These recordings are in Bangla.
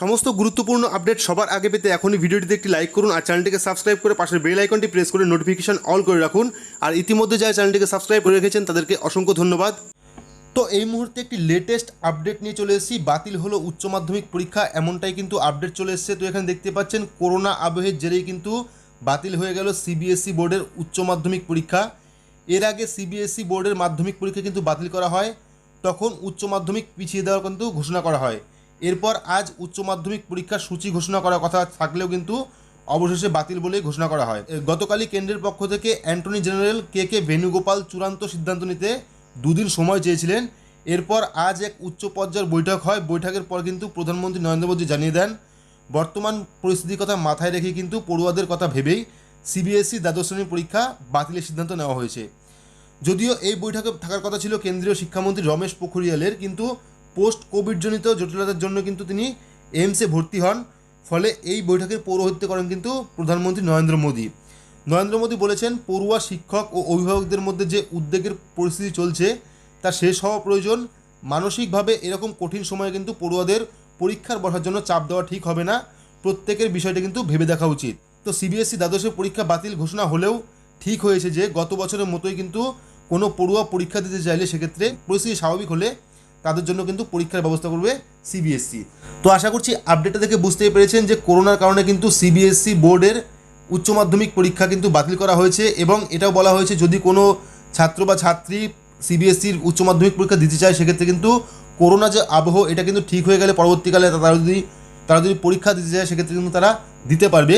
সমস্ত গুরুত্বপূর্ণ আপডেট সবার আগে পেতে এখনই ভিডিওটিতে একটি লাইক করুন আর চ্যানেলটিকে সাবস্ক্রাইব করে পাশের বেল আইকনটি প্রেস করে নোটিফিকেশন অল করে রাখুন। আর ইতিমধ্যে যারা চ্যানেলটিকে সাবস্ক্রাইব করে রেখেছেন, তাদেরকে অসংখ্য ধন্যবাদ। তো এই মুহূর্তে একটি লেটেস্ট আপডেট নিয়ে চলে এসেছি। বাতিল হলো উচ্চ মাধ্যমিক পরীক্ষা, এমনটাই কিন্তু আপডেট চলে এসেছে। তো এখানে দেখতে পাচ্ছেন করোনা আবহের জেরেই কিন্তু বাতিল হয়ে গেল সিবিএসসি বোর্ডের উচ্চ মাধ্যমিক পরীক্ষা। এর আগে সিবিএসসি বোর্ডের মাধ্যমিক পরীক্ষা কিন্তু বাতিল করা হয়। তখন উচ্চ মাধ্যমিক পিছিয়ে দেওয়ার কিন্তু ঘোষণা করা হয়। এরপর আজ উচ্চ মাধ্যমিক পরীক্ষার সূচি ঘোষণা করার কথা থাকলেও কিন্তু অবশেষে বাতিল বলেই ঘোষণা করা হয়। গতকালই কেন্দ্রের পক্ষ থেকে Antony general K K Venugopal চূড়ান্ত সিদ্ধান্ত নিতে দুদিন সময় চেয়েছিলেন। এরপর আজ এক উচ্চ পর্যায়ের বৈঠক হয়। বৈঠকের পর কিন্তু প্রধানমন্ত্রী নরেন্দ্র মোদী জানিয়ে দেন, বর্তমান পরিস্থিতির কথা মাথায় রেখে কিন্তু পড়ুয়াদের কথা ভেবেই সিবিএসসি দ্বাদশ শ্রেণির পরীক্ষা বাতিলের সিদ্ধান্ত নেওয়া হয়েছে। যদিও এই বৈঠকে থাকার কথা ছিল কেন্দ্রীয় শিক্ষামন্ত্রী রমেশ পোখরিয়ালের, কিন্তু পোস্ট কোভিডজনিত জটিলতার জন্য কিন্তু তিনি এইমসে ভর্তি হন। ফলে এই বৈঠকের পৌরোহিত্য করেন কিন্তু প্রধানমন্ত্রী নরেন্দ্র মোদী। নরেন্দ্র মোদী বলেছেন, পড়ুয়া শিক্ষক ও অভিভাবকদের মধ্যে যে উদ্বেগের পরিস্থিতি চলছে, তা শেষ হওয়া প্রয়োজন। মানসিকভাবে এরকম কঠিন সময়ে কিন্তু পড়ুয়াদের পরীক্ষার বসার জন্য চাপ দেওয়া ঠিক হবে না। প্রত্যেকের বিষয়টা কিন্তু ভেবে দেখা উচিত। তো সিবিএসসি দ্বাদশের পরীক্ষা বাতিল ঘোষণা হলেও ঠিক হয়েছে যে, গত বছরের মতোই কিন্তু কোনো পড়ুয়া পরীক্ষা দিতে চাইলে সেক্ষেত্রে পরিস্থিতি স্বাভাবিক হলে তাদের জন্য কিন্তু পরীক্ষার ব্যবস্থা করবে সিবিএসসি তো আশা করছি আপডেটটা দেখে বুঝতেই পেরেছেন যে করোনার কারণে কিন্তু সিবিএসসি বোর্ডের উচ্চ মাধ্যমিক পরীক্ষা কিন্তু বাতিল করা হয়েছে এবং এটাও বলা হয়েছে যদি কোনো ছাত্র বা ছাত্রী সিবিএসসির উচ্চ মাধ্যমিক পরীক্ষা দিতে চায়, সেক্ষেত্রে কিন্তু করোনা যে আবহ, এটা কিন্তু ঠিক হয়ে গেলে পরবর্তীকালে তারা যদি তারা যদি পরীক্ষা দিতে চায়, সেক্ষেত্রে কিন্তু তারা দিতে পারবে।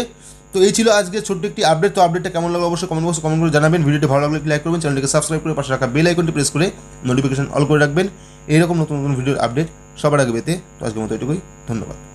তো এই ছিল আজকে ছোট্ট একটি আপডেট তো আপডেটটা কেমন লাগল অবশ্যই কমেন্ট বক্সে কমেন্ট করে জানাবেন। ভিডিওটি ভালো লাগলে লাইক করবেন, চ্যানেলটিকে সাবস্ক্রাইব করে পাশে রাখা বেল আইকনটি প্রেস করে নোটিফিকেশন অল করে রাখবেন। এইরকম নতুন নতুন ভিডিওর আপডেট সবার আগে পেতে তো আজকের মতো এটুকুই। ধন্যবাদ।